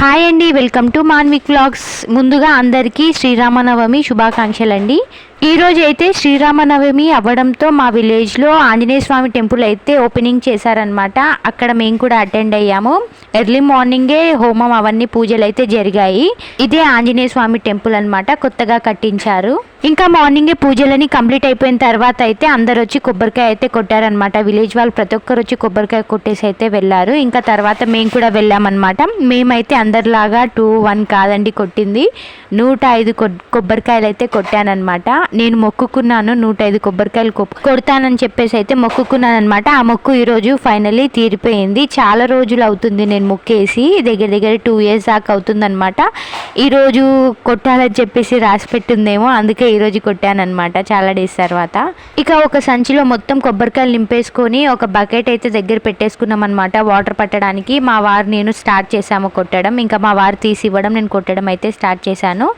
Hi అండి welcome to Manvik vlogs. ముందుగా అందరికీ శ్రీరామనవమి శుభాకాంక్షలు అండి ఈ అయితే శ్రీరామనవమి అవ్వడంతో మా విలేజ్లో ఆంజనేయ స్వామి టెంపుల్ అయితే ఓపెనింగ్ చేశారనమాట అక్కడ మేము కూడా అటెండ్ అయ్యాము. ఎర్లీ మార్నింగే హోమం అవన్నీ పూజలు అయితే జరిగాయి. ఇదే ఆంజనేయ స్వామి టెంపుల్ అనమాట కొత్తగా కట్టించారు. ఇంకా మార్నింగే పూజలని కంప్లీట్ అయిపోయిన తర్వాత అయితే అందరు వచ్చి కొబ్బరికాయ అయితే కొట్టారనమాట విలేజ్ వాళ్ళు ప్రతి ఒక్కరు వచ్చి కొబ్బరికాయ కొట్టేసి అయితే వెళ్ళారు. ఇంకా తర్వాత మేము కూడా వెళ్ళామన్నమాట. మేమైతే అందరిలాగా టూ వన్ కాదండి కొట్టింది. నూట ఐదు కొ- కొబ్బరికాయలు అయితే కొట్టానమాట నేను మొక్కుకున్నాను నూట ఐదు కొబ్బరికాయలు కొడతానని చెప్పేసి అయితే మొక్కుకున్నాను అనమాట ఆ మొక్కు ఈరోజు ఫైనల్లీ తీరిపోయింది. చాలా రోజులు అవుతుంది నేను మొక్కేసి దగ్గర దగ్గర టూ ఇయర్స్ దాకా అవుతుందనమాట ఈరోజు కొట్టాలని చెప్పేసి రాసి పెట్టిందేమో అందుకే ఈరోజు కొట్టానమాట చాలా డేస్ తర్వాత. ఇక ఒక సంచిలో మొత్తం కొబ్బరికాయలు నింపేసుకొని ఒక బకెట్ అయితే దగ్గర పెట్టేసుకున్నాం అనమాట వాటర్ పట్టడానికి. మా వారు నేను స్టార్ట్ చేశాము కొట్టడం. ఇంకా మా వారు తీసి ఇవ్వడం నేను కొట్టడం అయితే స్టార్ట్ చేశాను.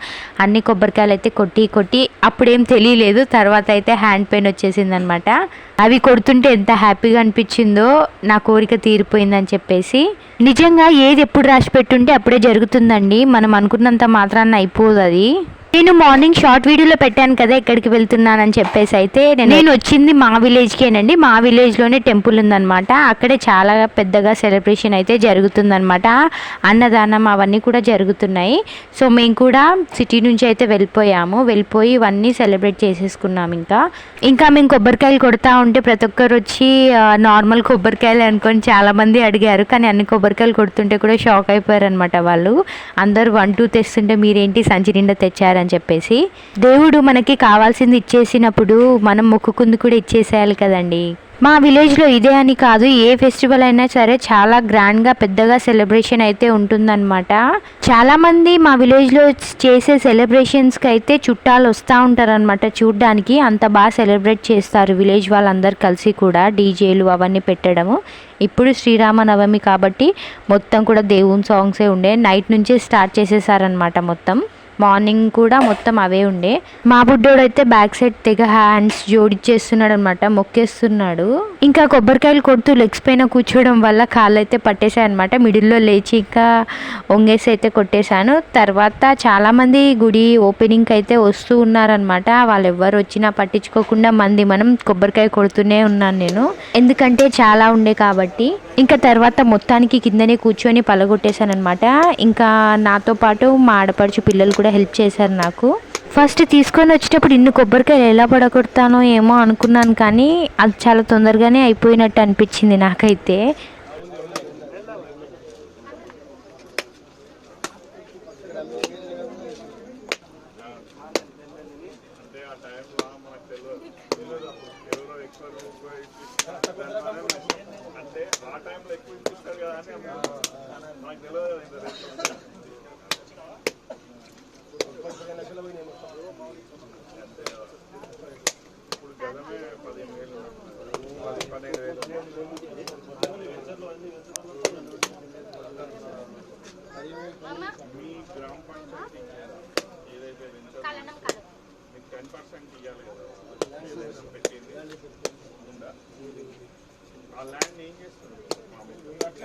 అన్ని కొబ్బరికాయలు అయితే కొట్టి కొట్టి అప్పుడేం తెలియలేదు. తర్వాత అయితే హ్యాండ్ పెయిన్ వచ్చేసింది అనమాట అవి కొడుతుంటే ఎంత హ్యాపీగా అనిపించిందో నా కోరిక తీరిపోయిందని చెప్పేసి. నిజంగా ఏది ఎప్పుడు రాసి పెట్టుంటే అప్పుడే జరుగుతుందండి. మనం అనుకున్నంత మాత్రాన అయిపోదు అది. నేను మార్నింగ్ షార్ట్ వీడియోలో పెట్టాను కదా ఎక్కడికి వెళ్తున్నానని చెప్పేసి అయితే నేను వచ్చింది మా విలేజ్కేనండి. మా విలేజ్లోనే టెంపుల్ ఉందన్నమాట. అక్కడే చాలా పెద్దగా సెలబ్రేషన్ అయితే జరుగుతుందన్నమాట. అన్నదానం అవన్నీ కూడా జరుగుతున్నాయి. సో మేము కూడా సిటీ నుంచి అయితే వెళ్ళిపోయాము. వెళ్ళిపోయి ఇవన్నీ సెలబ్రేట్ చేసేసుకున్నాం ఇంకా. ఇంకా మేము కొబ్బరికాయలు కొడతా ఉంటే ప్రతి ఒక్కరు వచ్చి నార్మల్ కొబ్బరికాయలు అనుకొని చాలా మంది అడిగారు. కానీ అన్ని కొబ్బరికాయలు కొడుతుంటే కూడా షాక్ అయిపోయారు అనమాట వాళ్ళు. అందరూ వన్ టూ తెస్తుంటే మీరేంటి సంచి నిండా తెచ్చారని చెప్పేసి దేవుడు మనకి కావాల్సింది ఇచ్చేసినప్పుడు మనం మొక్కుకుంది కూడా ఇచ్చేసేయాలి కదండి. మా విలేజ్లో ఇదే అని కాదు ఏ ఫెస్టివల్ అయినా సరే చాలా గ్రాండ్గా పెద్దగా సెలబ్రేషన్ అయితే ఉంటుందన్నమాట. చాలామంది మా విలేజ్లో చేసే సెలబ్రేషన్స్కి అయితే చుట్టాలు వస్తూ ఉంటారనమాట చూడ్డానికి. అంత బాగా సెలబ్రేట్ చేస్తారు విలేజ్ వాళ్ళందరూ కలిసి కూడా డీజేలు అవన్నీ పెట్టడము. ఇప్పుడు శ్రీరామనవమి కాబట్టి మొత్తం కూడా దేవుని సాంగ్సే ఉండే. నైట్ నుంచే స్టార్ట్ చేసేసారనమాట మొత్తం. మార్నింగ్ కూడా మొత్తం అవే ఉండే. మా బుడ్డోడు అయితే బ్యాక్ సైడ్ తెగ హ్యాండ్స్ జోడిచ్చేస్తున్నాడు అనమాట మొక్కేస్తున్నాడు. ఇంకా కొబ్బరికాయలు కొడుతూ లెగ్స్ పైన కూర్చోవడం వల్ల కాళ్ళు అయితే పట్టేశాయి అనమాట మిడిల్లో లేచి ఇంకా వంగేసి అయితే కొట్టేశాను. తర్వాత చాలామంది గుడి ఓపెనింగ్ అయితే వస్తూ ఉన్నారనమాట వాళ్ళు ఎవరు వచ్చినా పట్టించుకోకుండా మంది మనం కొబ్బరికాయ కొడుతూనే ఉన్నాను నేను. ఎందుకంటే చాలా ఉండే కాబట్టి. ఇంకా తర్వాత మొత్తానికి కిందనే కూర్చొని పలగొట్టేశాను అనమాట ఇంకా నాతో పాటు మా ఆడపడుచు పిల్లలు కూడా హెల్ప్ చేశారు నాకు. ఫస్ట్ తీసుకొని వచ్చేటప్పుడు ఇన్ని కొబ్బరికాయలు ఎలా పడగొడతానో ఏమో అనుకున్నాను కానీ అది చాలా తొందరగానే అయిపోయినట్టు అనిపించింది నాకైతే. అంటే ఆ టైంలో ఎక్కువ ఇప్పిస్తారు కదా అని నాకు తెలియదు ఇప్పుడు గదమే పదిహేను వేలు పది పన్నెండు వేలు మీ గ్రామ పంచాయతీ ఏదైతే వెంచర్ మీకు టెన్ పర్సెంట్ ఇవ్వాలి కదా ఏదైతే పెట్టింది ఉందా ఆ ల్యాండ్ ఏం చేస్తున్నారు అంటే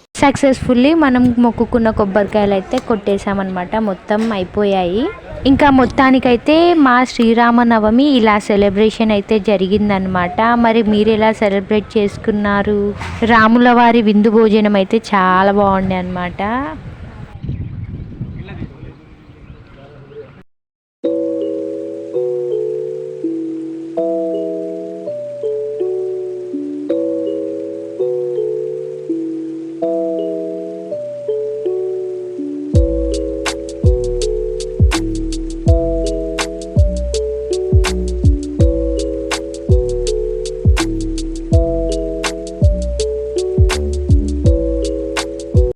సక్సెస్ఫుల్లీ మనం మొక్కుకున్న కొబ్బరికాయలు అయితే కొట్టేశామన్నమాట. మొత్తం అయిపోయాయి. ఇంకా మొత్తానికైతే మా శ్రీరామనవమి ఇలా సెలబ్రేషన్ అయితే జరిగిందనమాట మరి మీరు ఎలా సెలబ్రేట్ చేసుకున్నారు? రాముల వారి విందు భోజనం అయితే చాలా బాగుండే అనమాట